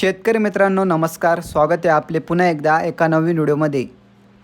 शेतकरी मित्रांनो नमस्कार. स्वागत आहे आपले पुन्हा एकदा एका नवीन व्हिडिओमध्ये.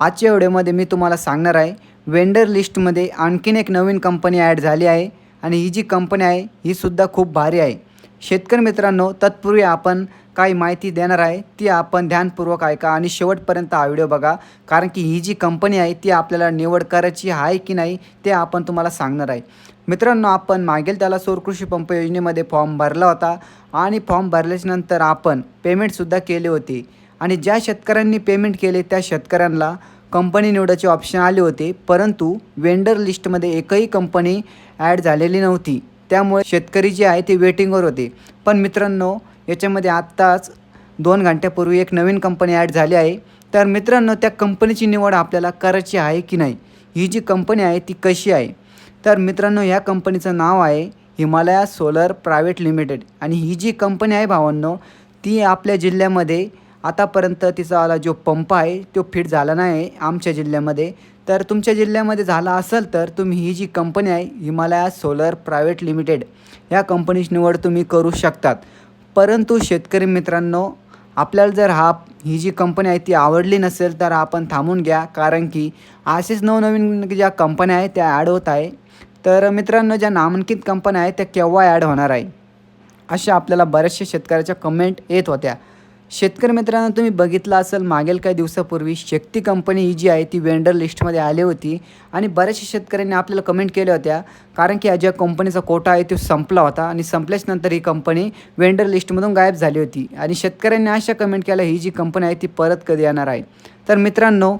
आजच्या व्हिडिओमध्ये मी तुम्हाला सांगणार आहे वेंडर लिस्टमध्ये आणखीन एक नवीन कंपनी ॲड झाली आहे आणि ही जी कंपनी आहे ही सुद्धा खूप भारी आहे. शेतकरी मित्रांनो तत्पूर्वी आपण काही माहिती देणार आहे ती आपण ध्यानपूर्वक ऐका आणि शेवटपर्यंत हा व्हिडिओ बघा. कारण की ही जी कंपनी आहे ती आपल्याला निवड करायची आहे की नाही ते आपण तुम्हाला सांगणार आहे. मित्रांनो आपण मागील त्याला सौर कृषी पंप योजनेमध्ये फॉर्म भरला होता आणि फॉर्म भरल्याच्यानंतर आपण पेमेंटसुद्धा केले होते. आणि ज्या शेतकऱ्यांनी पेमेंट केले त्या शेतकऱ्यांना कंपनी निवडायचे ऑप्शन आले होते. परंतु वेंडर लिस्टमध्ये एकही कंपनी ॲड झालेली नव्हती. त्यामुळे शेतकरी जे आहे ते वेटिंगवर होते. पण मित्रांनो याच्यामध्ये आत्ताच दोन घंट्यापूर्वी एक नवीन कंपनी ॲड झाली आहे. तर मित्रांनो त्या कंपनीची निवड आपल्याला करायची आहे की नाही? ही जी कंपनी आहे ती कशी आहे? तर मित्रांनो ह्या कंपनीचं नाव आहे हिमालया सोलर प्रायव्हेट लिमिटेड. आणि ही जी कंपनी आहे भावांनो ती आपल्या जिल्ह्यामध्ये आतापर्यंत तिचा जो पंप आहे तो फिट झाला नाही आमच्या जिल्ह्यामध्ये. तर तुमच्या जिल्ह्यामध्ये झाला असेल तर तुम्ही ही जी कंपनी आहे हिमालया सोलर प्रायव्हेट लिमिटेड या कंपनीची निवड तुम्ही करू शकतात. परंतु शेतकरी मित्रांनो आपल्याला जर हा ही जी कंपनी आहे ती आवडली नसेल तर आपण थांबून घ्या कारण की असेच नवनवीन ज्या कंपन्या आहेत त्या ॲड होत आहे. तर मित्रांनो ज्या नामांकित कंपन्या आहेत त्या केव्हा ॲड होणार आहे? अशा आपल्याला बऱ्याचशा शेतकऱ्याच्या कमेंट येत होत्या. शेतकरी मित्रांनो तुम्ही बघितलं असेल मागील काही दिवसापूर्वी शक्ती कंपनी ही जी आहे ती वेंडर लिस्टमध्ये आली होती. आणि बऱ्याचशा शेतकऱ्यांनी आपल्याला कमेंट केल्या होत्या. कारण की या ज्या कंपनीचा कोटा आहे तो संपला होता. आणि संपल्याच नंतर ही कंपनी वेंडर लिस्टमधून गायब झाली होती. आणि शेतकऱ्यांनी अशा कमेंट केल्या ही जी कंपनी आहे ती परत कधी येणार आहे? तर मित्रांनो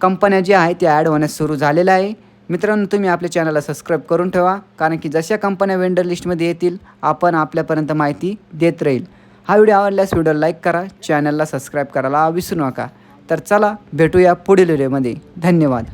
कंपन्या ज्या आहेत त्या ॲड होण्यास सुरू झालेल्या आहे. मित्रांनो तुम्ही आपल्या चॅनलला सबस्क्राईब करून ठेवा. कारण की जशा कंपन्या वेंडर लिस्टमध्ये येतील आपण आपल्यापर्यंत माहिती देत राहील. हा व्हिडिओ आवडल्यास व्हिडिओ लाईक करा चॅनलला सबस्क्राईब करायला विसरू नका. तर चला भेटूया पुढील व्हिडिओमध्ये. धन्यवाद.